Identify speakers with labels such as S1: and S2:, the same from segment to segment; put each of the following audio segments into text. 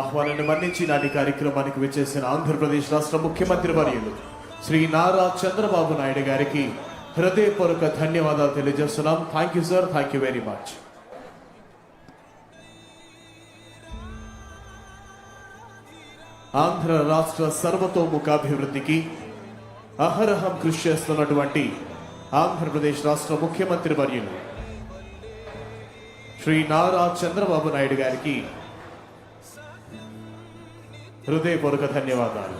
S1: ఆహ్వానాన్ని మన్నించి నాటి కార్యక్రమానికి విచ్చేసిన ఆంధ్రప్రదేశ్ రాష్ట్ర ముఖ్యమంత్రి వర్యులు శ్రీ నారా చంద్రబాబు నాయుడు గారికి హృదయపూర్వక ధన్యవాదాలు తెలియజేస్తున్నాం. Thank you sir thank you very much Andhra రాష్ట్ర సర్వతోముఖాభివృద్ధికి అహరహం కృషి చేస్తున్నటువంటి ఆంధ్రప్రదేశ్ రాష్ట్ర ముఖ్యమంత్రి వర్యులు శ్రీ నారా చంద్రబాబు నాయుడు గారికి హృదయపూర్వక ధన్యవాదాలు.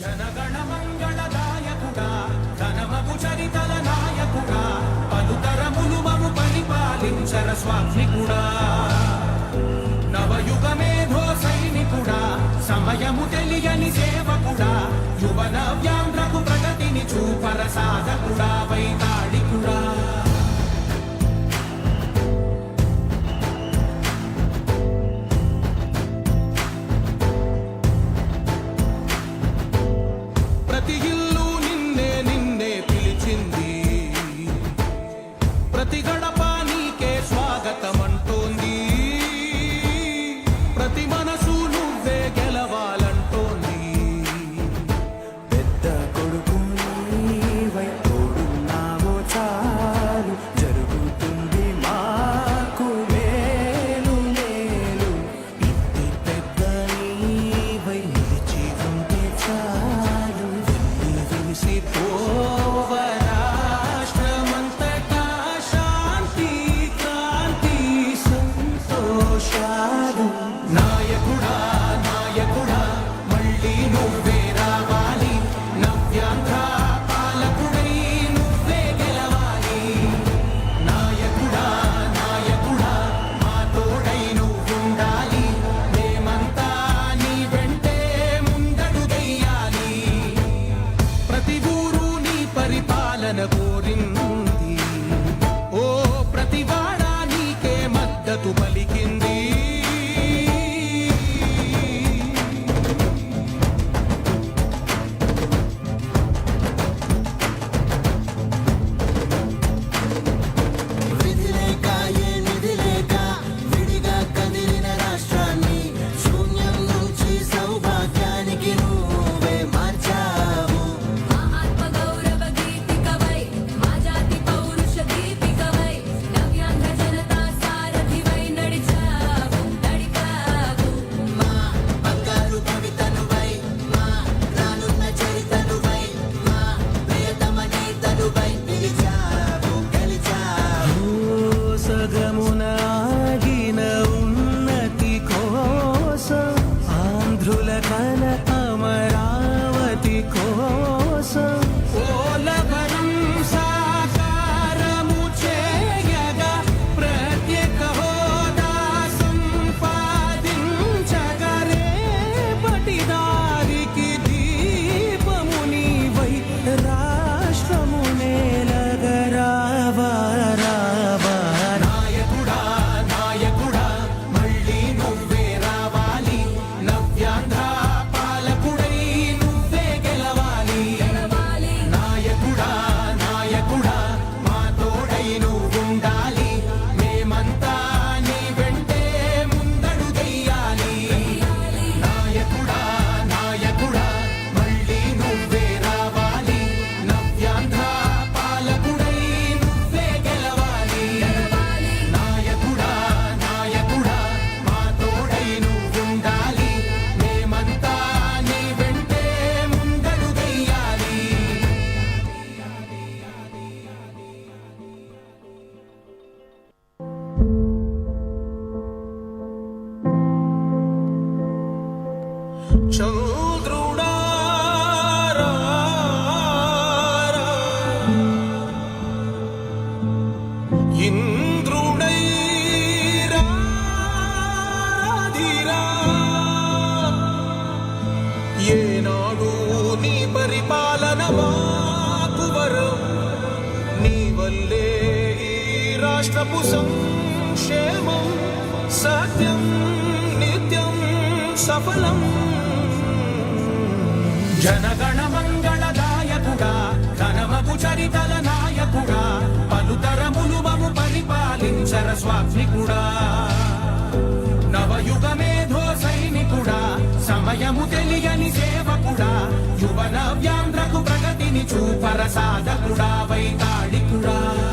S2: జనగణ మంగళదాయకుడా ధనమగు చరితల నాయకుడా పలుతరములు మము పరిపాలించర స్వామికుడా నవయుగ మేధో సైనికుడా సమయము తెలియని సేవకుడా యువన వ్యాంధ్రకు ప్రగతిని చూపర సాధకుడా వైతాళికుడా that's the money Nanaku. నీ వల్లే ఈ రాష్ట్రపు సంక్షేమం సత్యం నిత్యం సఫలం. జనగణ మంగళదాయకుడా ఘనమగు చరితల నాయకుడా పలుతరములు మము పరిపాలించర స్వాత్మికుడా. నవయుగ మేధో సైనికుడా సమయము తెలియని సేవకుడా యువన వ్యాంధ్రకు చూపర సాధకుడా వైతాళికుడా.